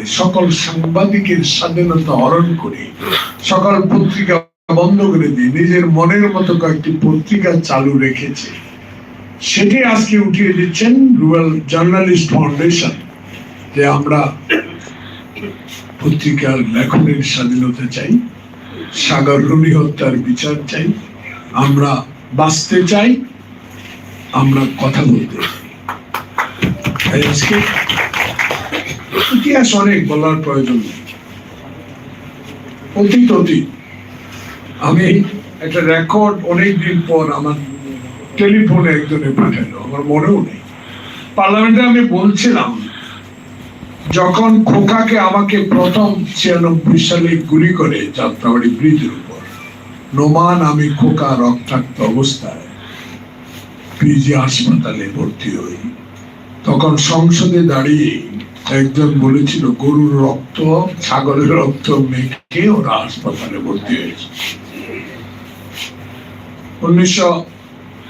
করে সকল সাংবাদিকের স্বাধীনতা হরণ করে, সকল পত্রিকা বন্ধ করে দিয়ে নিজের মনের মতো কয়েকটি পত্রিকা চালু রেখেছে। সেটি আজকে উঠিয়ে দিচ্ছেন রুরাল জার্নালিস্ট ফাউন্ডেশন, যে আমরা পত্রিকার লেখনের স্বাধীনতা চাই, সাগর রুনি হত্যার বিচার চাই, আমরা বাঁচতে চাই, আমরা কথা বলতে চাই। আজকে ইতিহাস অনেক বলার প্রয়োজন নেই। অতীত অতীত। আমি একটা রেকর্ড অনেকদিন পর আমার টেলিফোনে একজনে পাঠালো আমার মনেও নেই। পার্লামেন্টে আমি বলছিলাম, যখন খোকাকে আমাকে প্রথম ছিয়ানব্বই সালে গুলি করে যাত্রাবাড়ি ব্রিজের উপর, নোমান আমি খোকা রক্তাক্ত অবস্থায় পিজি হাসপাতালে ভর্তি হই। তখন সংসদে দাঁড়িয়ে একজন বলেছিল, গরুর রক্ত, ছাগলের রক্ত মেখে ওরা হাসপাতালে ভর্তি হয়েছে। উনিশশো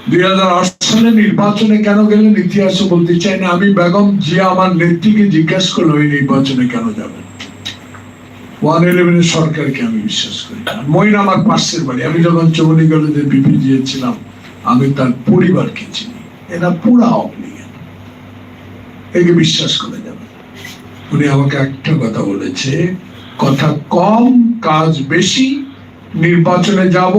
দুই হাজার আট সালে নির্বাচনে কেন গেলেন? বলতে চাই না। আমি বেগম জিয়া, আমার নেত্রীকে জিজ্ঞেস করল এই নির্বাচনে কেন যাবেন? ওয়ান ইলেভেনের সরকারকে আমি বিশ্বাস করি মইন আমার পাশের বাড়ি। আমি যখন চৌমনি কলেজে বিপি দিয়েছিলাম, আমি তার পরিবারকে চিনি। এরা পুরা অবলিগেন একে বিশ্বাস করে উনি আমাকে একটা কথা বলেছে, কথা কম, কাজ বেশি, নির্বাচনে যাব,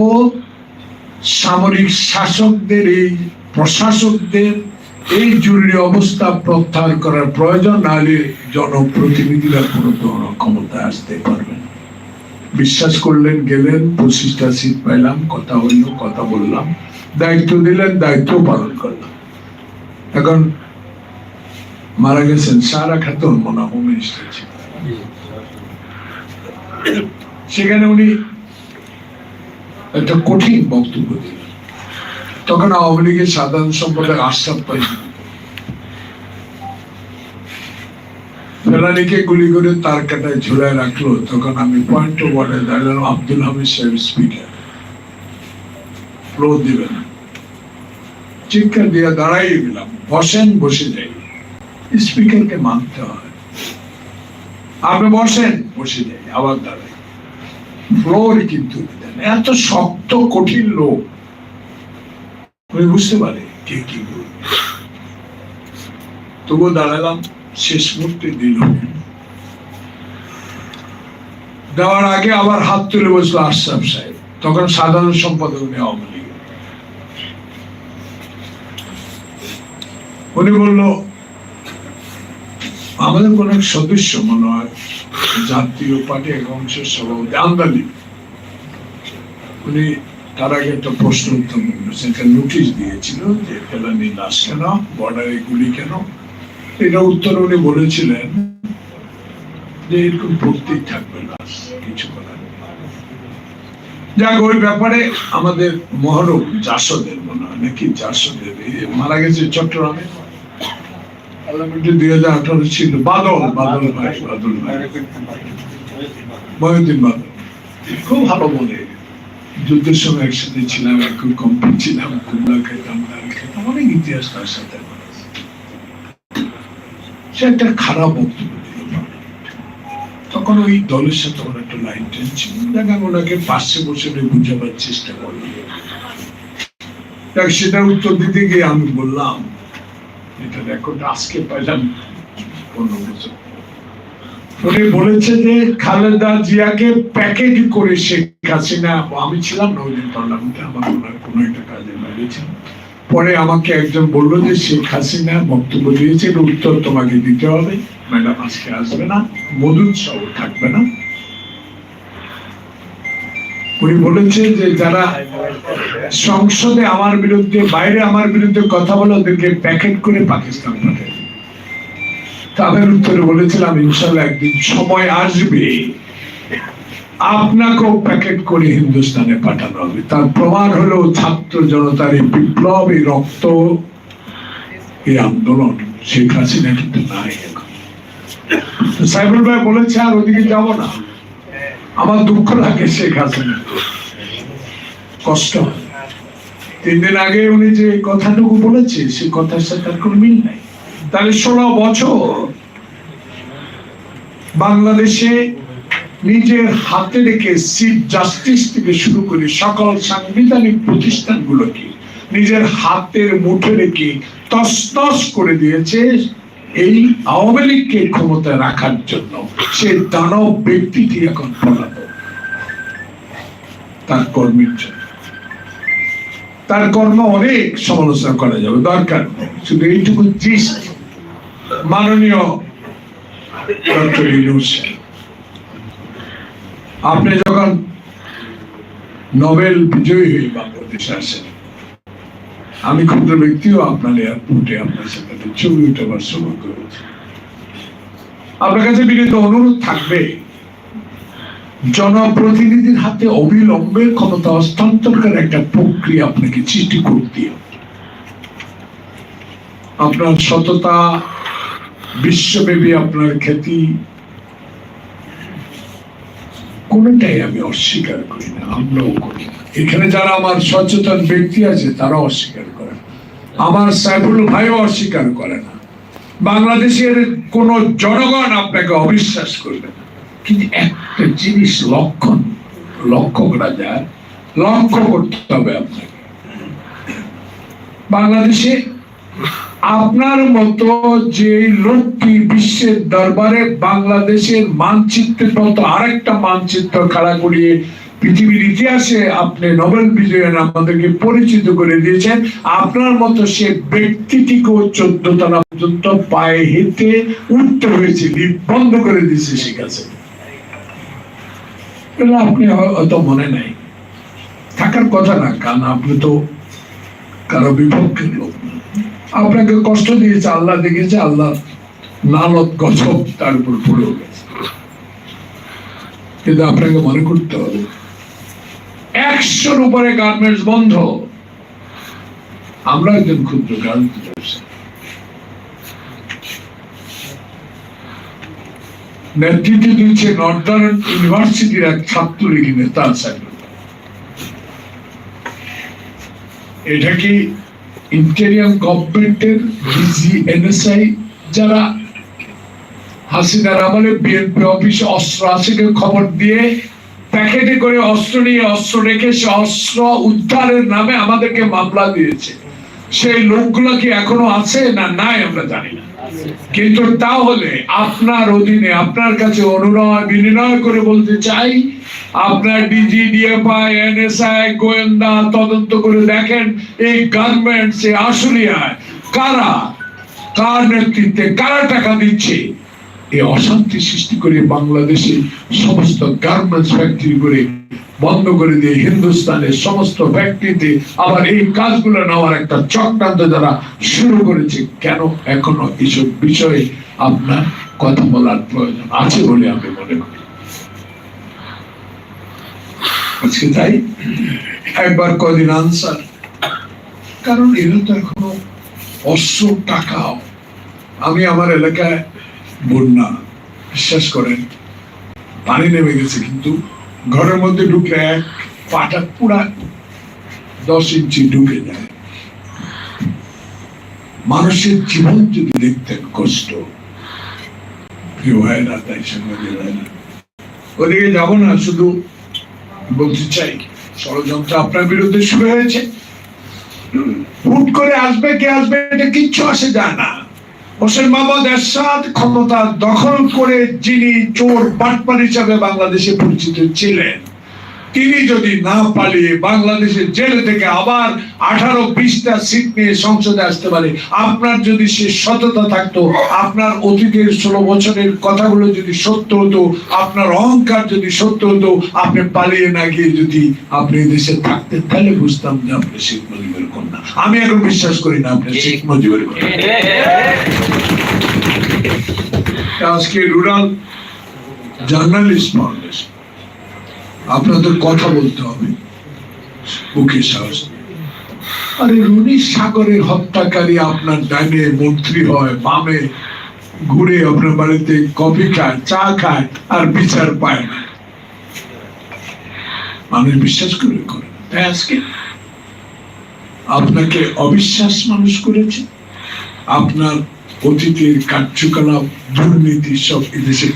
সামরিক শাসকদের এই প্রশাসকদের এই জরুরি অবস্থা প্রত্যাহার করার প্রয়োজন, নাহলে জনপ্রতিনিধিরা কোনো ধরনের ক্ষমতায় আসতে পারবেন বিশ্বাস করলেন, গেলেন, পঁচিশটা সিট পাইলাম, কথা হইল, কথা বললাম, দায়িত্ব দিলেন, দায়িত্ব পালন করলাম। এখন মারা গেছেন সারা খাতুন মনে, হোম মিনিস্টার ছিলেন। সেখানে উনি একটা কঠিন বক্তব্য দিলেন। তখন আওয়ামী লীগের সাধারণ সম্পাদক আশরাফ পাই ফেলানিকে গুলি করে তার কাটায় ঝুলায় রাখল। তখন আমি পয়েন্ট অফ ওয়ার্ডে দাঁড়ালাম, আব্দুল হামিদ সাহেব স্পিকার ফ্লো দিবেন চিৎকার দিয়ে দাঁড়াই গেলাম। বসেন, বসে স্পিকারকে মানতে হয়। আপনি বসেন, বসে যাই, আবার দাঁড়াই। ফ্লোর কিন্তু এত শক্ত, কঠিন লোক। আমি বুঝতে পারে কে কি বলবে। তবুও দাঁড়ালাম, শেষ মুহূর্তে দিল। দেওয়ার আগে আবার হাত তুলে বসল আশরাফ সাহেব, তখন সাধারণ সম্পাদক উনি আওয়ামী লীগের। উনি বলল আমাদের কোন এক সদস্য, মনে হয় জাতীয় পার্টি এক অংশের সভাপতি আন্দালি উনি তার আগে একটা প্রশ্ন উত্তর করেছেন একটা নোটিশ দিয়েছিল যে ফেলানি লাশ কেন বর্ডারে গুলি কেন? এটা উত্তর উনি বলেছিলেন যে এরকম ভর্তি থাকবে লাশ, কিছু করার যাক, ওই ব্যাপারে আমাদের মহরম জাসদের মনে হয়, নাকি জাসদের? মারা গেছে চট্টগ্রামে। পার্লামেন্টে দুই হাজার আঠারো ছিল। বাদল বাদল ভাই। বাদল ভাই। মহিউদ্দিন বাদল। খুব ভালো মনে যুদ্ধের সময় একসাথে ছিলাম ছিলাম কুমড়া খেতাম ডাল খেতাম অনেক ইতিহাস তার সাথে সে একটা খারাপ বক্তব্য তখন ওই দলের সাথে ওর একটা লাইন টেন ছিল। দেখা ওনাকে পাশে বসে বুঝাবার চেষ্টা করল দেখ সেটা উত্তর দিতে গিয়ে আমি বললাম আজকে পাইলাম। উনি বলেছে যে খালেদা জিয়াকে প্যাকেজ করে শেখ হাসিনা, আমি ছিলাম না পার্লামেন্টে আমার কোনো একটা কাজে লাগিয়েছিলাম পরে আমাকে একজন বলল যে শেখ হাসিনা বক্তব্য দিয়েছে উত্তর তোমাকে দিতে হবে। ম্যাডাম আজকে আসবে না মধুর সহ থাকবে না। উনি বলেছে যে যারা সংসদে আমার বিরুদ্ধে, বাইরে আমার বিরুদ্ধে কথা বলে ওদেরকে প্যাকেট করে পাকিস্তান পাঠায়। তাদের উত্তরে বলেছিলাম ইনশাল্লাহ একদিন সময় আসবে, আপনাকেও প্যাকেট করে হিন্দুস্তানে পাঠানো হবে। তার প্রমাণ হলো ছাত্র জনতার এই বিপ্লব এই রক্ত, এই আন্দোলন শেখ হাসিনা কিন্তু নাই এখন। সাইবুল ভাই বলেছে, আর ওদিকে যাব না। আমার দুঃখ লাগে শেখ হাসিনা কষ্ট তিন দিন আগে উনি যে কথাটুকু বলেছে সে কথার সাথে আর কোনো মিল নাই। তাহলে ষোলো বছর বাংলাদেশে নিজের হাতে রেখে চিফ জাস্টিস থেকে শুরু করে সকল সাংবিধানিক প্রতিষ্ঠানগুলোকে নিজের হাতের মুঠে রেখে তসতস করে দিয়েছে এই আওয়ামী লীগকে ক্ষমতায় রাখার জন্য সে দানব ব্যক্তিটি এখন পলাতক তার কর্মীর জন্য। তার কর্ম অনেক সমালোচনা করা যাবে, দরকার শুধু এইটুকু দৃষ্টি মাননীয় আপনি যখন নোবেল বিজয়ী হয়ে বাংলাদেশে আসেন আমি ক্ষুদ্র ব্যক্তিও আপনার এয়ারপোর্টে আপনার সাথে ছবি উঠাবার সৌভাগ্য হয়েছে আপনার কাছে বিনীত অনুরোধ থাকবে, জনপ্রতিনিধির হাতে অবিলম্বে ক্ষমতা হস্তান্তরের একটা প্রক্রিয়া আপনাকে সৃষ্টি করতে। আপনার সততা, বিশ্বব্যাপী আপনার খ্যাতি, কোনটাই আমি অস্বীকার করি না, আমরাও করি না এখানে যারা আমার সচেতন ব্যক্তি আছে তারা অস্বীকার। আমার সাইফুল ভাইও অস্বীকার করে না। বাংলাদেশের কোন জনগণ আপনাকে অবিশ্বাস করবে না। কিন্তু একটা জিনিস লক্ষণ, লক্ষ্য করা যায়, লক্ষ্য করতে হবে আপনাকে। বাংলাদেশে আপনার মতো যে লোকটি বিশ্বের দরবারে বাংলাদেশের মানচিত্রের মতো আরেকটা মানচিত্র খাড়া করিয়ে পৃথিবীর ইতিহাসে আপনি নোবেল বিজয়ের আমাদেরকে পরিচিত করে দিয়েছেন। আপনার মতো সে ব্যক্তিটিকেও চোদ্দ তলা পর্যন্ত পায়ে হেঁটে উঠতে হয়েছে বন্ধ করে দিয়েছে সে কাছে। আপনি হয়তো মনে নাই। থাকার কথা না, কারণ আপনি তো কারও বিপক্ষের লোক। আপনাকে কষ্ট দিয়েছে, আল্লাহ দেখেছে আল্লাহ লালত, গজব তার উপর পড়ে গেছে। কিন্তু আপনাকে মনে করতে হবে একশোর উপরে গার্মেন্টস বন্ধ। আমরা একজন ক্ষুদ্র গার্মেন্টস ব্যবসায়ী। নেতৃত্ব দিচ্ছে নর্দার্ন ইউনিভার্সিটির এক ছাত্রলীগ নেতা এটা কি ইন্টেরিয়াম গভর্নমেন্টের ডিজি এনএসআই যারা হাসিনার আমলে বিএনপি অফিসে অস্ত্র আছে, কেউ খবর দিয়ে প্যাকেটে করে অস্ত্র নিয়ে অস্ত্র রেখে সে অস্ত্র উদ্ধারের নামে আমাদেরকে মামলা দিয়েছে। সেই লোকগুলো কি এখনও আছে? না, নাই, আমরা জানি না। কিন্তু তাহলে আপনার অধীনে, আপনার কাছে অনুনয় বিনিময় করে বলতে চাই, আপনার ডিজি ডিএফআই এনএসআই, গোয়েন্দা তদন্ত করে দেখেন এই গার্মেন্টস এ আশুলিয়ায় কারা, কার নেতৃত্বে কারা টাকা দিচ্ছে? এই অশান্তি সৃষ্টি করে বাংলাদেশে সমস্ত গার্মেন্টস ফ্যাক্টরি করে বন্ধ করে দিয়ে হিন্দুস্তানের সমস্ত ফ্যাক্টরিতে আবার এই কাজগুলো নেওয়ার একটা চক্রান্ত যারা শুরু করেছে, কেন এখনও এইসব বিষয়ে আপনার কথা বলার প্রয়োজন আছে বলে আমি মনে করি। আজকে তাই? একবার কদিন আনসার। কারণ এরা তো এখনও অস্ত্র টাকাও। আমি আমার এলাকায় বন্যা। বিশ্বাস করেন পানি নেমে গেছে, কিন্তু ঘরের মধ্যে ঢুকলে এক পাটা পুরা দশ ইঞ্চি ঢুকে যায়। মানুষের জীবন যদি দেখতেন কষ্ট হয় না তাই সঙ্গে ওদিকে যাব না, শুধু বলতে চাই, ষড়যন্ত্র আপনার বিরুদ্ধে শুরু হয়েছে। হুট করে আসবে, কে আসবে, এটা কিচ্ছু আসে যায় না। হোসেন মোহাম্মদ এরশাদ ক্ষমতা দখল করে যিনি চোর বাটপার হিসাবে বাংলাদেশে পরিচিত ছিলেন। তিনি যদি না পালিয়ে বাংলাদেশের জেল থেকে আবার আঠারো বিশটা সিট নিয়ে সংসদে আসতে পারে, আপনার যদি সে সততা থাকতো, আপনার অতীতের ষোলো বছরের কথাগুলো যদি সত্য হতো, আপনার অহংকার যদি সত্য হতো, আপনি পালিয়ে না গিয়ে যদি আপনি দেশে থাকতেন, তাহলে বুঝতাম যে আপনি শেখ মুজিবের কন্যা। আমি এখন বিশ্বাস করি না আপনি শেখ মুজিবের কন্যা। আজকে রুরাল জার্নালিস্ট ফাউন্ডেশন আপনাদের কথা বলতে হবে। বুকে সাহস। আরে রুনি সাগরের হত্যাকারী আপনার ডাইনে মন্ত্রী হয়, বামে ঘুরে আপনার বাড়িতে কফি খায়, চা খায়, আর বিচার পায় না। মানুষ বিশ্বাস করে করে তাই আজকে আপনাকে অবিশ্বাস মানুষ করেছে। আপনার অতীতের কার্যকলাপ, দুর্নীতি সব এদেশে